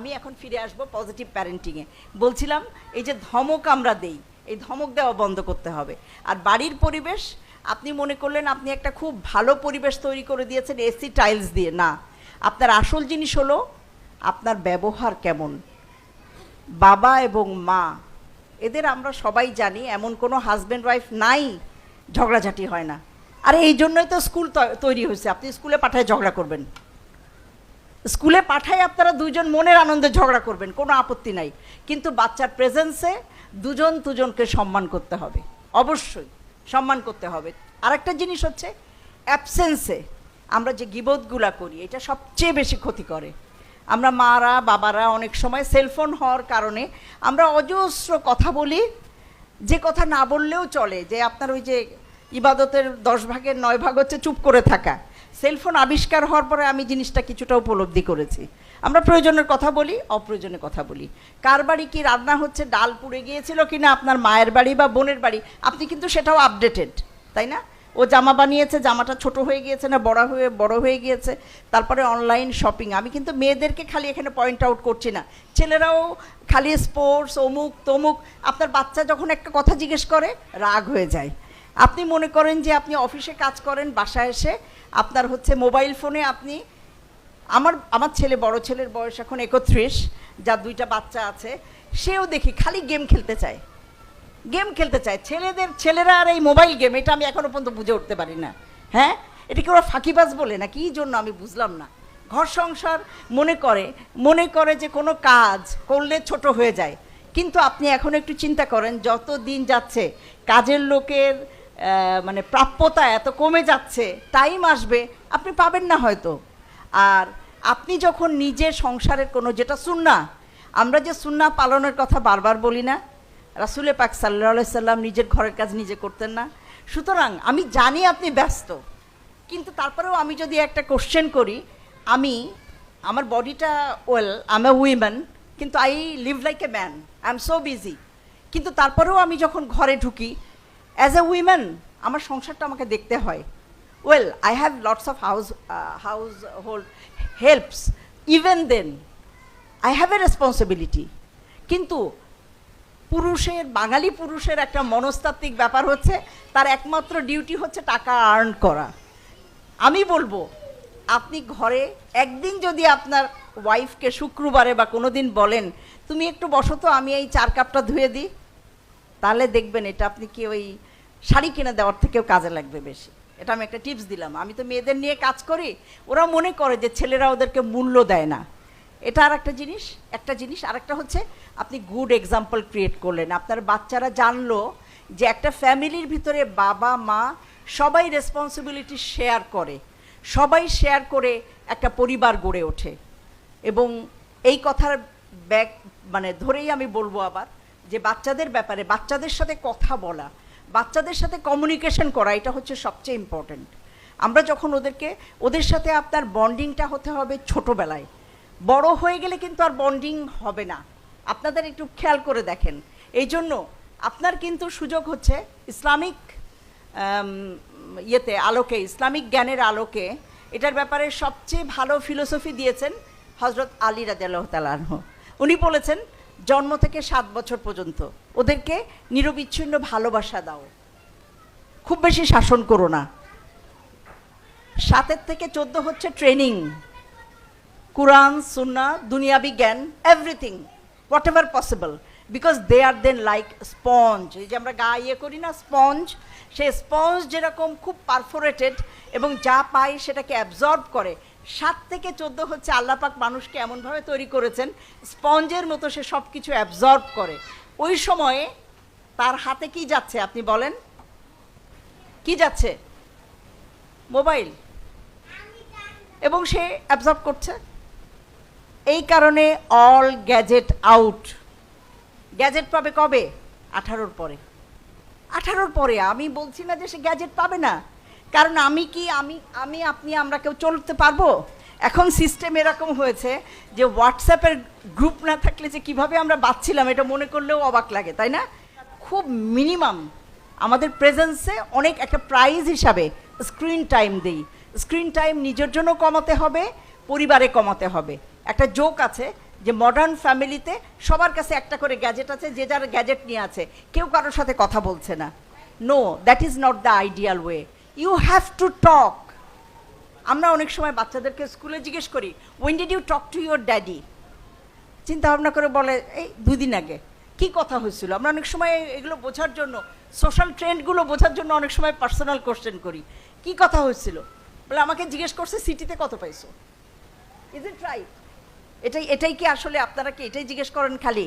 আমি এখন ফিরে আসব পজিটিভ প্যারেন্টিংয়ে বলছিলাম, এই যে ধমক আমরা দেই, এই ধমক দেওয়া বন্ধ করতে হবে। আর বাড়ির পরিবেশ, আপনি মনে করলেন আপনি একটা খুব ভালো পরিবেশ তৈরি করে দিয়েছেন, এসি টাইলস দিয়ে। না, আপনার আসল জিনিস হলো আপনার ব্যবহার কেমন। বাবা এবং মা, এদের আমরা সবাই জানি, এমন কোনো হাজব্যান্ড ওয়াইফ নাই, ঝগড়াঝাটি হয় না। আর এই জন্যই তো স্কুল তৈরি হয়েছে। আপনি স্কুলে পাঠায় ঝগড়া করবেন। স্কুলে পাঠায় আপনারা দুজন মনের আনন্দে ঝগড়া করবেন, কোনো আপত্তি নাই। কিন্তু বাচ্চার প্রেজেন্সে দুজন দুজনকে সম্মান করতে হবে, অবশ্যই সম্মান করতে হবে। আরেকটা জিনিস হচ্ছে অ্যাবসেন্সে আমরা যে গিবোধগুলা করি, এটা সবচেয়ে বেশি ক্ষতি করে। আমরা মারা, বাবারা অনেক সময় সেলফোন হওয়ার কারণে আমরা অজস্র কথা বলি, যে কথা না বললেও চলে, যে আপনার ওই যে ইবাদতের দশ ভাগের নয় ভাগ হচ্ছে চুপ করে থাকা। সেলফোন আবিষ্কার হওয়ার পরে আমি জিনিসটা কিছুটা উপলব্ধি করেছি। আমরা প্রয়োজনের কথা বলি, অপ্রয়োজনের কথা বলি। কার বাড়ি কি রান্না হচ্ছে, ডাল পুড়ে গিয়েছিল কি না আপনার মায়ের বাড়ি বা বোনের বাড়ি, আপনি কিন্তু সেটাও আপডেটেড তাই না? ও জামা বানিয়েছে, জামাটা ছোট হয়ে গিয়েছে না বড় হয়ে বড় হয়ে গিয়েছে, তারপরে অনলাইন শপিং আমি কিন্তু মেয়েদেরকে খালি এখানে পয়েন্ট আউট করছি না। ছেলেরাও খালি স্পোর্টস অমুক, তমুক, আপনার বাচ্চা যখন একটা কথা জিজ্ঞেস করে, রাগ হয়ে যায়। আপনি মনে করেন যে আপনি অফিসে কাজ করেন, বাসায় এসে আপনার হচ্ছে মোবাইল ফোনে আপনি, আমার আমার ছেলে বড় ছেলের বয়স এখন একত্রিশ, যার দুইটা বাচ্চা আছে, সেও দেখি খালি গেম খেলতে চায়। গেম খেলতে চায়। ছেলেদের, ছেলেরা আর এই মোবাইল গেম, এটা আমি এখনও পর্যন্ত বুঝে উঠতে পারি না। হ্যাঁ? এটাকে ওরা ফাঁকিবাজ বলে না কি জন্য আমি বুঝলাম না। ঘর সংসার মনে করে মনে করে যে কোনো কাজ করলে ছোট হয়ে যায়। কিন্তু আপনি এখন একটু চিন্তা করেন, যত দিন যাচ্ছে, কাজের লোকের মানে প্রাপ্যতা এত কমে যাচ্ছে টাইম আসবে, আপনি পাবেন না হয়তো। আর আপনি যখন নিজে সংসারের কোনো, যেটা সুন্না আমরা যে সুন্না পালনের কথা বারবার বলি না, রাসুলে পাক সাল্লা সাল্লাম নিজের ঘরের কাজ নিজে করতেন না। সুতরাং আমি জানি আপনি ব্যস্ত, কিন্তু তারপরেও আমি যদি একটা কোশ্চেন করি, আমি, আমার বডিটা ওয়েল আম উইমেন কিন্তু I live like a man I am so busy কিন্তু তারপরেও আমি যখন ঘরে ঢুকি অ্যাজ এ উইমেন আমার সংসারটা আমাকে দেখতে হয়। Well I have lots of house household helps even then I have a responsibility কিন্তু পুরুষের, বাঙালি পুরুষের একটা মনস্তাত্ত্বিক ব্যাপার হচ্ছে, তার একমাত্র ডিউটি হচ্ছে টাকা আর্ন করা। আমি বলব, আপনি ঘরে একদিন যদি আপনার ওয়াইফকে শুক্রবারে বা কোনো দিন বলেন, তুমি একটু বসো তো, আমি এই চার কাপটা ধুয়ে দিই। তাহলে দেখবেন এটা আপনি কি ওই শাড়ি কিনে দেওয়ার থেকেও কাজে লাগবে বেশি। এটা আমি একটা টিপস দিলাম। আমি তো মেয়েদের নিয়ে কাজ করি ওরা মনে করে যে ছেলেরা ওদেরকে মূল্য দেয় না। এটা আর একটা জিনিস একটা জিনিস আর একটা হচ্ছে আপনি গুড এক্সাম্পল ক্রিয়েট করলেন। আপনার বাচ্চারা জানলো যে একটা ফ্যামিলির ভিতরে বাবা, মা সবাই রেসপন্সিবিলিটি শেয়ার করে। সবাই শেয়ার করে একটা পরিবার গড়ে ওঠে। এবং এই কথার ব্যাক মানে ধরেই আমি বলব আবার যে বাচ্চাদের ব্যাপারে, বাচ্চাদের সাথে কথা বলা, বাচ্চাদের সাথে কমিউনিকেশন করা, এটা হচ্ছে সবচেয়ে ইম্পর্ট্যান্ট আমরা যখন ওদেরকে, ওদের সাথে আপনার বন্ডিংটা হতে হবে ছোটোবেলায়। বড় হয়ে গেলে কিন্তু আর বন্ডিং হবে না। আপনাদের একটু খেয়াল করে দেখেন। এই জন্য আপনার কিন্তু সুযোগ হচ্ছে ইসলামিক ইয়েতে, আলোকে, ইসলামিক জ্ঞানের আলোকে এটার ব্যাপারে সবচেয়ে ভালো ফিলোসফি দিয়েছেন হজরত আলী রাজাল্লাহ তালাহ উনি বলেছেন জন্ম থেকে সাত বছর পর্যন্ত। ওদেরকে নিরবিচ্ছিন্ন ভালোবাসা দাও। খুব বেশি শাসন করো না। সাতের থেকে চোদ্দ হচ্ছে ট্রেনিং। কোরআন, সুন্না দুনিয়াবি জ্ঞান everything whatever possible because they are then like sponge এই যে আমরা গা ইয়ে করি না স্পঞ্জ সেই স্পঞ্জ যেরকম খুব পারফোরেটেড এবং যা পায় সেটাকে অ্যাবজর্ব করে সাত থেকে চোদ্দ হচ্ছে আল্লাপাক মানুষকে এমনভাবে তৈরি করেছেন, স্পঞ্জের মতো সে সব কিছু অ্যাবজর্ব করে। ওই সময়ে তার হাতে কি যাচ্ছে আপনি বলেন? কি যাচ্ছে? মোবাইল। এবং সে অ্যাবজর্ব করছে? এই কারণে অল গ্যাজেট আউট গ্যাজেট পাবে কবে? আঠারোর পরে। আঠারোর পরে, আমি বলছি না যে সে গ্যাজেট পাবে না। কারণ আমি কি, আমি আমি, আপনি, আমরা কেউ চলতে পারব? এখন সিস্টেম এরকম হয়েছে যে হোয়াটসঅ্যাপের গ্রুপ না থাকলে যে কীভাবে আমরা বাঁচছিলাম, এটা মনে করলেও অবাক লাগে, তাই না? খুব মিনিমাম আমাদের প্রেজেন্সে অনেক একটা প্রাইজ হিসাবে স্ক্রিন টাইম দেই। স্ক্রিন টাইম নিজের জন্য কমাতে হবে, পরিবারে কমাতে হবে। একটা জোক আছে যে মডার্ন ফ্যামিলিতে সবার কাছে একটা করে গ্যাজেট আছে, যে যার গ্যাজেট নিয়ে আছে, কেউ কারোর সাথে কথা বলছে না। No that is not the ideal way you have to talk আমরা অনেক সময় বাচ্চাদেরকে স্কুলে জিজ্ঞেস করি when did you talk to your daddy চিন্তা ভাবনা করে বলে, এই দুই দিন আগে। কি কথা হয়েছিল? আমরা অনেক সময় এগুলো বোঝার জন্য সোশ্যাল ট্রেন্ডগুলো বোঝার জন্য অনেক সময় পার্সোনাল কোশ্চেন করি। কি কথা হয়েছিল? বলে, আমাকে জিজ্ঞেস করছে সিটিতে কত পাইছো? ইজ ইট রাইট এটাই এটাই কি আসলে আপনারা কি এটাই জিজ্ঞেস করেন খালি?